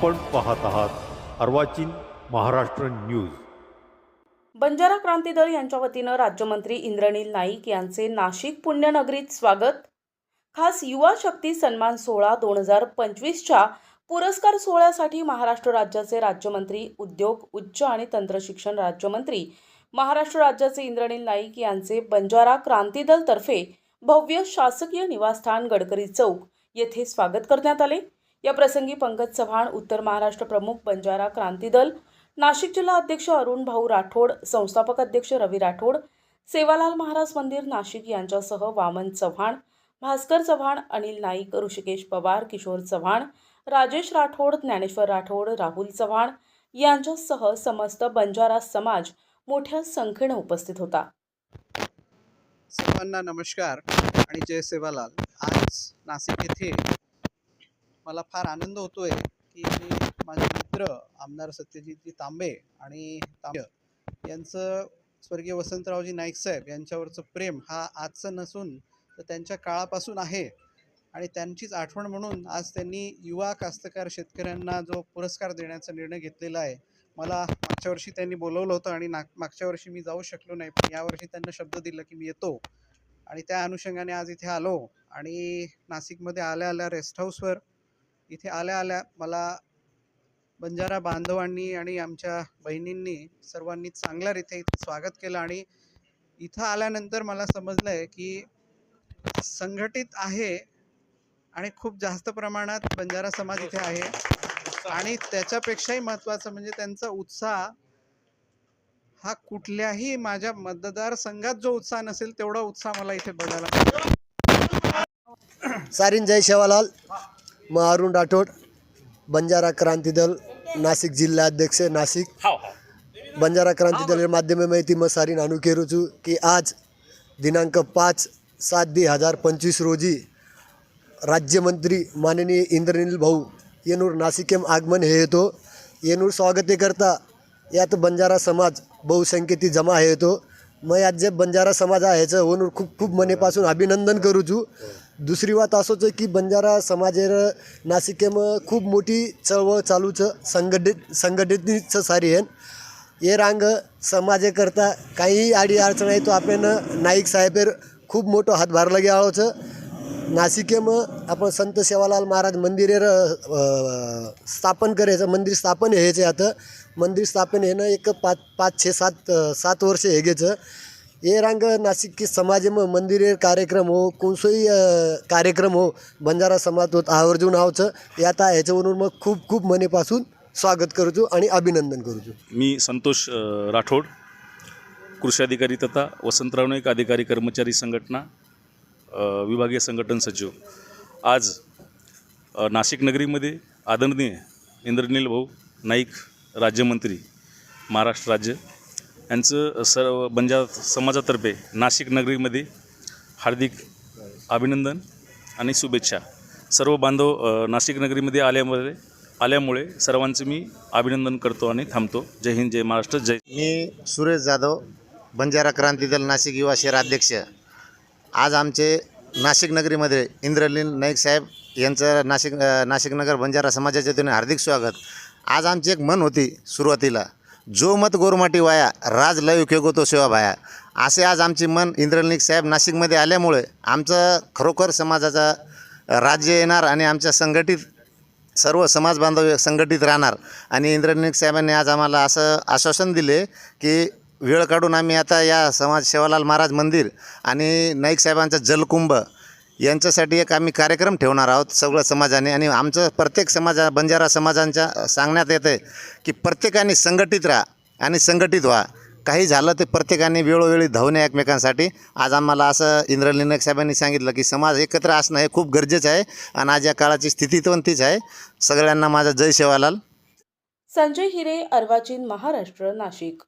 आपण पाहत आहात अर्वाचीन महाराष्ट्र न्यूज. बंजारा क्रांती दल यांच्या वतीनं राज्यमंत्री इंद्रनील नाईक यांचे नाशिक पुण्यनगरीत स्वागत. खास युवा शक्ती सन्मान सोहळा दोन हजार पंचवीसच्या पुरस्कार सोहळ्यासाठी महाराष्ट्र राज्याचे राज्यमंत्री उद्योग उच्च आणि तंत्रशिक्षण राज्यमंत्री महाराष्ट्र राज्याचे इंद्रनील नाईक यांचे बंजारा क्रांती दल तर्फे भव्य शासकीय निवासस्थान गडकरी चौक येथे स्वागत करण्यात आले. या प्रसंगी पंकज चव्हाण उत्तर महाराष्ट्र प्रमुख बंजारा क्रांती दल नाशिक जिल्हा अध्यक्ष अरुण भाऊ राठोड संस्थापक अध्यक्ष रवी राठोड सेवालाल महाराज मंदिर नाशिक यांच्यासह वामन चव्हाण भास्कर चव्हाण अनिल नाईक ऋषिकेश पवार किशोर चव्हाण राजेश राठोड ज्ञानेश्वर राठोड राहुल चव्हाण यांच्यासह समस्त बंजारा समाज मोठ्या संख्येने उपस्थित होता. सर्वांना नमस्कार आणि जय सेवालाल. आज नाशिक येथे मला फार आनंद होतोय की माझे मित्र आमदार सत्यजितजी तांबे आणि तांबे यांचं स्वर्गीय वसंतरावजी नाईक साहेब यांच्यावरचं प्रेम हा आजचं नसून तर त्यांच्या काळापासून आहे. आणि त्यांचीच आठवण म्हणून आज त्यांनी युवा कास्तकार शेतकऱ्यांना जो पुरस्कार देण्याचा निर्णय घेतलेला आहे मला मागच्या वर्षी त्यांनी बोलवलं होतं आणि ना मागच्या वर्षी मी जाऊ शकलो नाही पण यावर्षी त्यांना शब्द दिला की मी येतो. आणि त्या अनुषंगाने आज इथे आलो आणि नाशिकमध्ये आल्या आल्या रेस्ट हाऊसवर इथे आल्या आल्या मला बंजारा बांधवांनी आणि आमच्या बहिणींनी सर्वांनी चांगल्यारीत्या इथे स्वागत केलं आणि इथं आल्यानंतर मला समजलं आहे की संघटित आहे आणि खूप जास्त प्रमाणात बंजारा समाज इथे आहे. आणि त्याच्यापेक्षाही महत्त्वाचं म्हणजे त्यांचा उत्साह हा कुठल्याही माझ्या मतदारसंघात जो उत्साह नसेल तेवढा उत्साह मला इथे बघायला सारीन जय शेवालाल. म अरुण राठोड बंजारा क्रांती दल नासिक जिल्हा अध्यक्ष नासिक बंजारा क्रांती दल माध्यम माहिती म सारीन अनु छु की आज दिनांक पाच सात दे हजार पंचवीस रोजी राज्यमंत्री माननीय इंद्रनील भाऊ येनूर नाशिकेम आगमन हे येतो. येनूर स्वागते करता यात बंजारा समाज बहुसंख्येती जमा हे येतो. मग यात जे बंजारा समाज आहे ह्याचं होऊन खूप खूप मनेपासून अभिनंदन करू छू दुसरी बात असोच की बंजारा समाजेर नाशिकेम खूप मोठी चळवळ चालूच संघटित संघटित सारी आहे ये रांग समाजे करता काही अडी अडचण आहे तो आपण नाईक साहेबेर खूप मोठं हातभार लगे आहोच नाशिकेम आपण संत सेवालाल महाराज मंदिरेर स्थापन करायचं मंदिर स्थापन हेचे आता. मंदिर स्थापन हेनं एक पाच पाच छे सात सात वर्ष हे घ्यायचं. ये रांग नाशिक की समाज में मंदिर कार्यक्रम हो कोणसोही कार्यक्रम हो बंजारा समाज होत आवर्जून आवचं यात ह्याच्यावरून मग खूप खूप मनेपासून स्वागत करतो आणि अभिनंदन करतो मी संतोष राठोड कृषी अधिकारी तथा वसंतराव नाईक अधिकारी कर्मचारी संघटना विभागीय संघटन सचिव. आज नाशिक नगरीमध्ये आदरणीय इंद्रनील भाऊ नाईक राज्यमंत्री महाराष्ट्र राज्य यांचं सर्व बंजा समाजातर्फे नाशिक नगरीमध्ये हार्दिक अभिनंदन आणि शुभेच्छा. सर्व बांधव नाशिक नगरीमध्ये आल्यामुळे आल्यामुळे सर्वांचं मी अभिनंदन करतो आणि थांबतो. जय हिंद जय महाराष्ट्र जय मी सुरेश जाधव बंजारा क्रांती दल नाशिक युवा शहर अध्यक्ष. आज आमचे नाशिक नगरीमध्ये इंद्रलीन नाईक साहेब यांचं नाशिक नाशिक नगर बंजारा समाजाच्या वतीने हार्दिक स्वागत. आज आमची एक मन होती सुरुवातीला. जो मत गोरमाटी वाया राज लय खेगो तो सेवा भाया. असे आज आमची मन इंद्रनिक साहेब नाशिकमध्ये आल्यामुळे आमचं खरोखर समाजाचा राज्य येणार आणि आमच्या संघटित सर्व समाज बांधव संघटित राहणार. आणि इंद्रनिक साहेबांनी आज आम्हाला असं आश्वासन दिले की वेळ काढून आम्ही आता या समाज सेवालाल महाराज मंदिर आणि नाईक साहेबांचा जलकुंभ यांच्यासाठी एक आम्ही कार्यक्रम ठेवणार आहोत सगळं समाजाने. आणि आमचं प्रत्येक समाजा बंजारा समाजांच्या सांगण्यात येतं की प्रत्येकाने संघटित राहा आणि संघटित व्हा. काही झालं ते प्रत्येकाने वेळोवेळी धावणे एकमेकांसाठी. आज आम्हाला असं इंद्रलिन साहेबांनी सांगितलं की समाज एकत्र असणं हे खूप गरजेचं आहे आणि आज या काळाची स्थिती पण तीच आहे. सगळ्यांना माझा जय सेवालाल संजय हिरे अर्वाचीन महाराष्ट्र नाशिक.